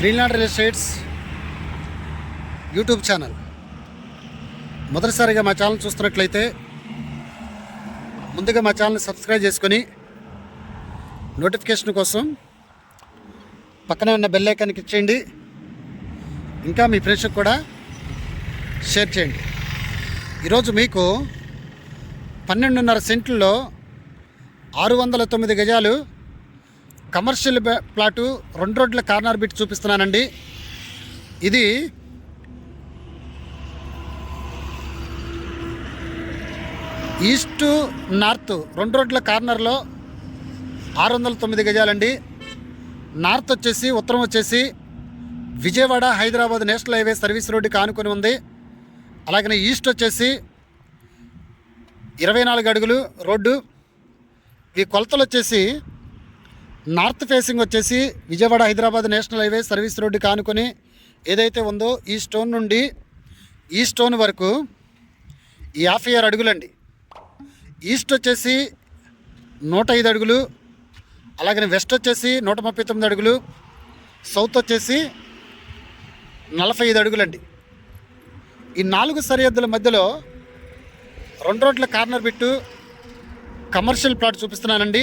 Greenland real estates YouTube channel. మొదటిసారిగా మా channel చూస్తున్నట్లయితే ముందుగా మా ఛానల్ని సబ్స్క్రైబ్ చేసుకొని నోటిఫికేషన్ కోసం పక్కనే ఉన్న బెల్ ఐకాన్కి ఇచ్చేయండి ఇంకా మీ ఫ్రెండ్స్కి కూడా షేర్ చేయండి. ఈరోజు మీకు పన్నెండున్నర సెంట్లలో ఆరు వందల తొమ్మిది గజాలు కమర్షియల్ ప్లాటు రెండు రోడ్ల కార్నర్ బిట్ చూపిస్తున్నానండి. ఇది ఈస్ట్ నార్త్ రెండు రోడ్ల కార్నర్లో ఆరు వందల తొమ్మిది గజాలండి. నార్త్ వచ్చేసి ఉత్తరం వచ్చేసి Vijayawada Hyderabad national highway service రోడ్డుకి ఆనుకొని ఉంది. అలాగనే ఈస్ట్ వచ్చేసి ఇరవై నాలుగు అడుగులు రోడ్డు. ఈ కొలతలు వచ్చేసి నార్త్ ఫేసింగ్ వచ్చేసి Vijayawada Hyderabad national highway service road కానుకొని ఏదైతే ఉందో ఈ స్టోన్ నుండి ఈ స్టోన్ వరకు యాభై ఆరు అడుగులండి. ఈస్ట్ వచ్చేసి నూట ఐదు అడుగులు అలాగనే వెస్ట్ వచ్చేసి నూట ముప్పై తొమ్మిది అడుగులు సౌత్ వచ్చేసి నలభై ఐదు అడుగులండి. ఈ నాలుగు సరిహద్దుల మధ్యలో రెండు రోడ్ల కార్నర్ బిట్టు కమర్షియల్ ప్లాట్ చూపిస్తున్నానండి.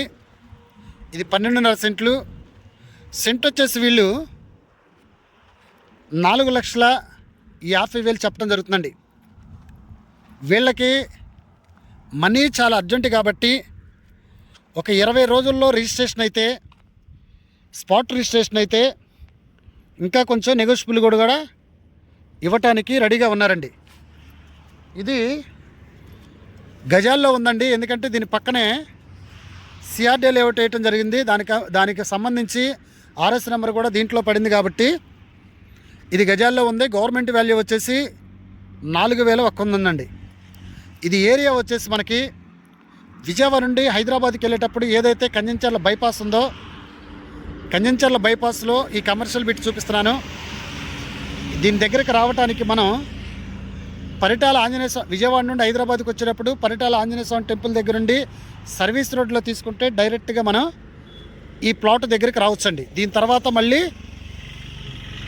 ఇది పన్నెండున్నర సెంట్లు. సెంట్ వచ్చేసి వీళ్ళు నాలుగు లక్షల యాభై వేలు చెప్పడం జరుగుతుందండి. వీళ్ళకి మనీ చాలా అర్జెంట్ కాబట్టి ఒక ఇరవై రోజుల్లో రిజిస్ట్రేషన్ అయితే స్పాట్ రిజిస్ట్రేషన్ అయితే ఇంకా కొంచెం నెగోషియబుల్ కూడా కూడా ఇవ్వటానికి రెడీగా ఉన్నారండి. ఇది గజాల్లో ఉందండి. ఎందుకంటే దీని పక్కనే సిఆర్డీ లేఅవుట్ వేయటం జరిగింది. దానికి దానికి సంబంధించి ఆర్ఎస్ నెంబర్ కూడా దీంట్లో పడింది కాబట్టి ఇది గజాల్లో ఉంది. గవర్నమెంట్ వాల్యూ వచ్చేసి నాలుగు వేల ఒక్క ఉందండి. ఇది ఏరియా వచ్చేసి మనకి విజయవాడ నుండి హైదరాబాద్కి వెళ్ళేటప్పుడు ఏదైతే కంజంచర్ల బైపాస్ ఉందో కంజంచర్ల బైపాస్లో ఈ కమర్షియల్ బిట్ చూపిస్తున్నాను. దీని దగ్గరికి రావడానికి మనం పరిటాల ఆంజనేయ స్వామి విజయవాడ నుండి హైదరాబాద్కి వచ్చేటప్పుడు పరిటాల ఆంజనేయ స్వామి టెంపుల్ దగ్గర నుండి సర్వీస్ రోడ్లో తీసుకుంటే డైరెక్ట్గా మనం ఈ ప్లాట్ దగ్గరికి రావచ్చండి. దీని తర్వాత మళ్ళీ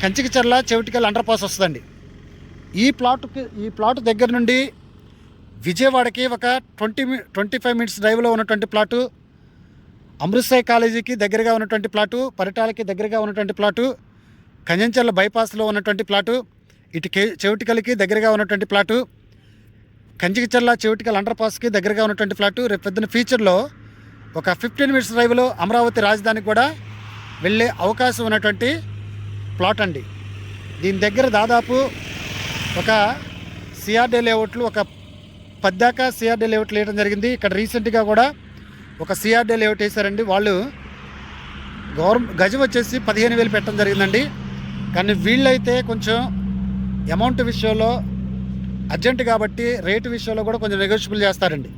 కంచికిచర్ల చెవిటికల్ అండర్ పాస్ వస్తుందండి. ఈ ప్లాట్కి ఈ ప్లాట్ దగ్గర నుండి విజయవాడకి ఒక ట్వంటీ ట్వంటీ ఫైవ్ మినిట్స్ డ్రైవ్లో ఉన్నటువంటి ప్లాటు అమృత్సర్ కాలేజీకి దగ్గరగా ఉన్నటువంటి ప్లాటు పరిటాలకి దగ్గరగా ఉన్నటువంటి ప్లాటు కంజంచర్ల బైపాస్లో ఉన్నటువంటి ప్లాటు ఇటు కే దగ్గరగా ఉన్నటువంటి ప్లాటు కంచికిచర్ల చెవిటికల్ అండర్ పాస్కి దగ్గరగా ఉన్నటువంటి ఫ్లాటు రేపు పొద్దున ఫ్యూచర్లో ఒక ఫిఫ్టీన్ మినిట్స్ డ్రైవ్లో అమరావతి రాజధానికి కూడా వెళ్ళే అవకాశం ఉన్నటువంటి ప్లాట్ అండి. దీని దగ్గర దాదాపు ఒక సిఆర్డీ లేఅవుట్లు ఒక పద్దాకా సిఆర్డీ లేఅవుట్లు వేయడం జరిగింది. ఇక్కడ రీసెంట్గా కూడా ఒక సిఆర్డీ లేఅవుట్ వేశారండి. వాళ్ళు గవర్న గజం వచ్చేసి పదిహేను వేలు పెట్టడం జరిగిందండి. కానీ వీళ్ళైతే కొంచెం అమౌంట్ విషయంలో అర్జెంట్ కాబట్టి రేటు విషయంలో కూడా కొంచెం నెగోషియబుల్ చేస్తారండి.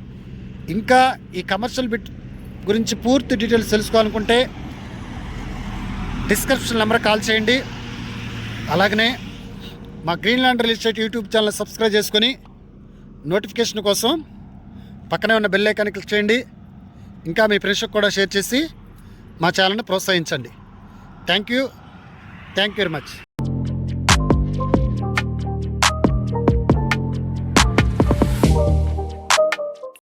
ఇంకా ఈ కమర్షియల్ బిట్ గురించి పూర్తి డీటెయిల్స్ తెలుసుకోవాలనుకుంటే డిస్క్రిప్షన్ నెంబర్ కాల్ చేయండి. అలాగనే మా Greenland real estate YouTube channel subscribe చేసుకొని నోటిఫికేషన్ కోసం పక్కనే ఉన్న బెల్ ఐకాన్ క్లిక్ చేయండి. ఇంకా మీ ఫ్రెండ్స్కి కూడా షేర్ చేసి మా ఛానల్ని ప్రోత్సహించండి. Thank you thank you very much